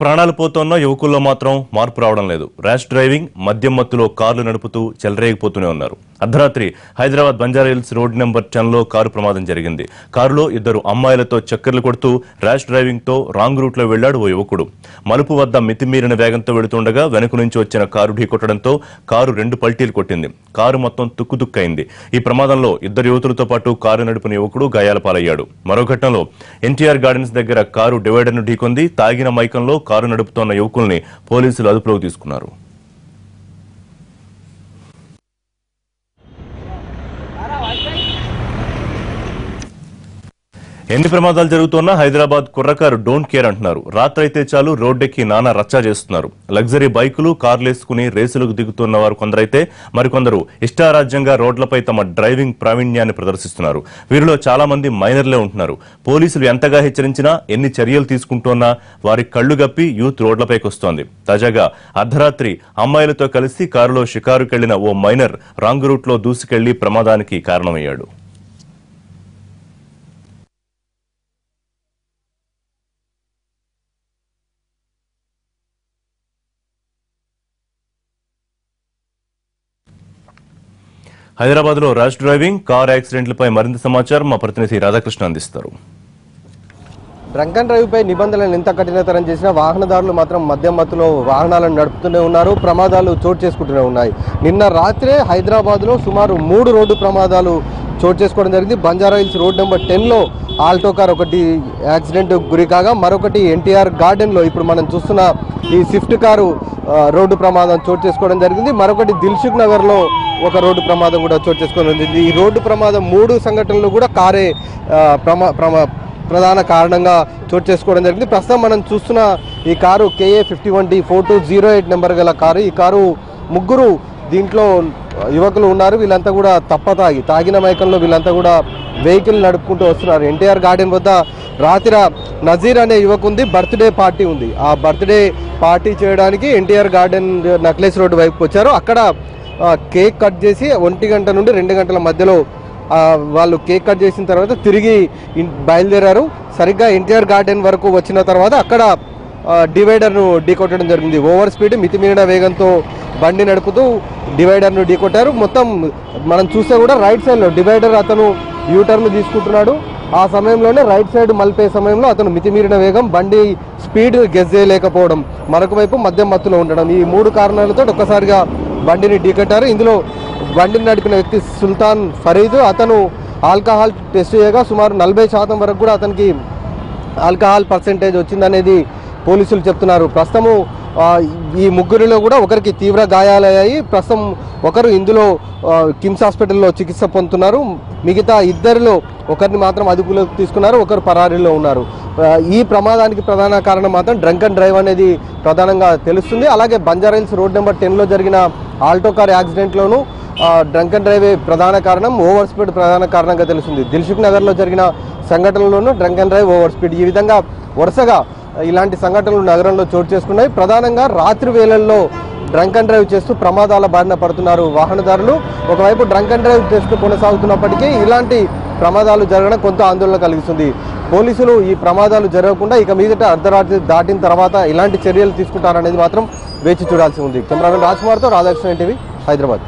ప్రాణాలు పోతున్న యువకుల్లో మాత్రం మార్పు రావడం లేదు. ర్యాష్ డ్రైవింగ్ మద్యం మత్తులో కార్లు నడుపుతూ చెలరేగిపోతూనే ఉన్నారు. అర్ధరాత్రి హైదరాబాద్ బంజారాహిల్స్ రోడ్ నెంబర్ టెన్లో కారు ప్రమాదం జరిగింది. కారులో ఇద్దరు అమ్మాయిలతో చక్కర్లు కొడుతూ ర్యాష్ డ్రైవింగ్తో రాంగ్ రూట్లో వెళ్ళాడు ఓ యువకుడు. మలుపు వద్ద మితిమీరిన వేగంతో వెళుతుండగా వెనుక నుంచి వచ్చిన కారు ఢీకొట్టడంతో కారు రెండు పల్టీలు కొట్టింది. కారు మొత్తం తుక్కుతుక్కైంది. ఈ ప్రమాదంలో ఇద్దరు యువతులతో పాటు కారు నడిపిన యువకుడు గాయాల పాలయ్యాడు. మరో ఘటనలో ఎన్టీఆర్ గార్డెన్స్ దగ్గర కారు డివైడర్ను ఢీకొంది. తాగిన మైకంలో కారు నడుపుతోన్న యువకుల్ని పోలీసులు అదుపులోకి తీసుకున్నారు. ఎన్ని ప్రమాదాలు జరుగుతున్నా హైదరాబాద్ కుర్రకారు డోంట్ కేర్ అంటున్నారు. రాత్రైతే చాలు రోడ్డెక్కి నానా రచ్చా చేస్తున్నారు. లగ్జరీ బైకులు కార్లేసుకుని రేసులకు దిగుతున్న వారు కొందరైతే మరికొందరు ఇష్టారాజ్యంగా రోడ్లపై తమ డ్రైవింగ్ ప్రావీణ్యాన్ని ప్రదర్శిస్తున్నారు. వీరిలో చాలా మంది మైనర్లే ఉంటున్నారు. పోలీసులు ఎంతగా హెచ్చరించినా ఎన్ని చర్యలు తీసుకుంటున్నా వారి కళ్ళు గప్పి యూత్ రోడ్లపైకి వస్తోంది. తాజాగా అర్ధరాత్రి అమ్మాయిలతో కలిసి కారులో షికారుకెళ్ళిన ఓ మైనర్ రాంగ్ రూట్లో దూసుకెళ్ళి ప్రమాదానికి కారణమయ్యాడు. హైదరాబాద్లో ర్యాష్ డ్రైవింగ్ కార్ యాక్సిడెంట్లపై మరింత సమాచారం మా ప్రతినిధి రాధాకృష్ణ అందిస్తారు. డ్రంక్ అండ్ డ్రైవ్ పై నిబంధనలు ఎంత కఠినతరం చేసినా వాహనదారులు మాత్రం మద్యం మత్తులో వాహనాలను నడుపుతూనే ఉన్నారు ప్రమాదాలు చోటు చేసుకుంటూనే ఉన్నాయి. నిన్న రాత్రే హైదరాబాద్లో సుమారు మూడు రోడ్డు ప్రమాదాలు చోటు చేసుకోవడం జరిగింది. బంజారా హిల్స్ రోడ్ నెంబర్ టెన్లో ఆల్టో కార్ ఒకటి యాక్సిడెంట్ గురి కాగా మరొకటి ఎన్టీఆర్ గార్డెన్లో ఇప్పుడు మనం చూస్తున్న ఈ స్విఫ్ట్ కారు రోడ్డు ప్రమాదం చోటు చేసుకోవడం జరిగింది. మరొకటి దిల్సుఖ్ నగర్లో ఒక రోడ్డు ప్రమాదం కూడా చోటు చేసుకోవడం జరిగింది. ఈ రోడ్డు ప్రమాదం మూడు సంఘటనలు కూడా కారే ప్రమా ప్రమా ప్రధాన కారణంగా చోటు చేసుకోవడం జరిగింది. ప్రస్తుతం మనం చూస్తున్న ఈ car KA fifty one D four two zero eight number గల కారు. ఈ కారు ముగ్గురు దీంట్లో యువకులు ఉన్నారు వీళ్ళంతా కూడా తప్ప తాగి తాగిన మైకంలో వీళ్ళంతా కూడా వెహికల్ నడుపుకుంటూ వస్తున్నారు. ఎన్టీఆర్ గార్డెన్ వద్ద రాత్రి నజీర్ అనే యువకుంది బర్త్డే పార్టీ ఉంది. ఆ బర్త్డే పార్టీ చేయడానికి ఎన్టీఆర్ గార్డెన్ నక్లెస్ రోడ్డు వైపుకి వచ్చారు. అక్కడ కేక్ కట్ చేసి ఒంటి గంట నుండి రెండు గంటల మధ్యలో వాళ్ళు కేక్ కట్ చేసిన తర్వాత తిరిగి బయలుదేరారు. సరిగ్గా ఎన్టీఆర్ గార్డెన్ వరకు వచ్చిన తర్వాత అక్కడ డివైడర్ను ఢీకొట్టడం జరిగింది. ఓవర్ స్పీడ్ మితిమీరిన వేగంతో బండి నడుపుతూ డివైడర్ను ఢీకొట్టారు. మొత్తం మనం చూస్తే కూడా రైట్ సైడ్లో డివైడర్ అతను యూటర్న్ తీసుకుంటున్నాడు. ఆ సమయంలోనే రైట్ సైడ్ మలిపే సమయంలో అతను మితిమీరిన వేగం బండి స్పీడ్ గెస్ చేయలేకపోవడం మరొక వైపు మద్యం మత్తులో ఉండడం. ఈ మూడు కారణాలతో ఒక్కసారిగా బండిని ఢీకట్టారు. ఇందులో బండిని నడిపిన వ్యక్తి సుల్తాన్ ఫరీద్. అతను ఆల్కహాల్ టెస్ట్ చేయగా సుమారు నలభై శాతం వరకు కూడా అతనికి ఆల్కహాల్ పర్సెంటేజ్ వచ్చిందనేది పోలీసులు చెప్తున్నారు. ప్రస్తుతము ఈ ముగ్గురిలో కూడా ఒకరికి తీవ్ర గాయాలయ్యాయి. ప్రస్తుతం ఒకరు ఇందులో కిమ్స్ హాస్పిటల్లో చికిత్స పొందుతున్నారు. మిగతా ఇద్దరిలో ఒకరిని మాత్రం అదుపులోకి తీసుకున్నారు ఒకరు పరారీలో ఉన్నారు. ఈ ప్రమాదానికి ప్రధాన కారణం మాత్రం డ్రంక్ అండ్ డ్రైవ్ అనేది ప్రధానంగా తెలుస్తుంది. అలాగే బంజారాయిల్స్ రోడ్ నెంబర్ టెన్లో జరిగిన ఆల్టో కార్ యాక్సిడెంట్లోనూ డ్రంక్ అండ్ డ్రైవే ప్రధాన కారణం ఓవర్ స్పీడ్ ప్రధాన కారణంగా తెలుస్తుంది. దిల్సుఖ్ నగర్లో జరిగిన సంఘటనలోనూ drunk and drive over speed. ఈ విధంగా వరుసగా ఇలాంటి సంఘటనలు నగరంలో చోటు చేసుకున్నాయి. ప్రధానంగా రాత్రి వేళల్లో డ్రంక్ అండ్ డ్రైవ్ చేస్తూ ప్రమాదాల బారిన పడుతున్నారు వాహనదారులు. ఒకవైపు డ్రంక్ అండ్ డ్రైవ్ చేస్తూ కొనసాగుతున్నప్పటికీ ఇలాంటి ప్రమాదాలు జరగడం కొంత ఆందోళన కలిగిస్తుంది. పోలీసులు ఈ ప్రమాదాలు జరగకుండా ఇక మీదట అర్ధరాత్రి దాటిన తర్వాత ఇలాంటి చర్యలు తీసుకుంటారనేది మాత్రం వేచి చూడాల్సి ఉంది. కెమెరామెన్ రాజ్కుమార్తో రాధాకృష్ణ టీవీ హైదరాబాద్.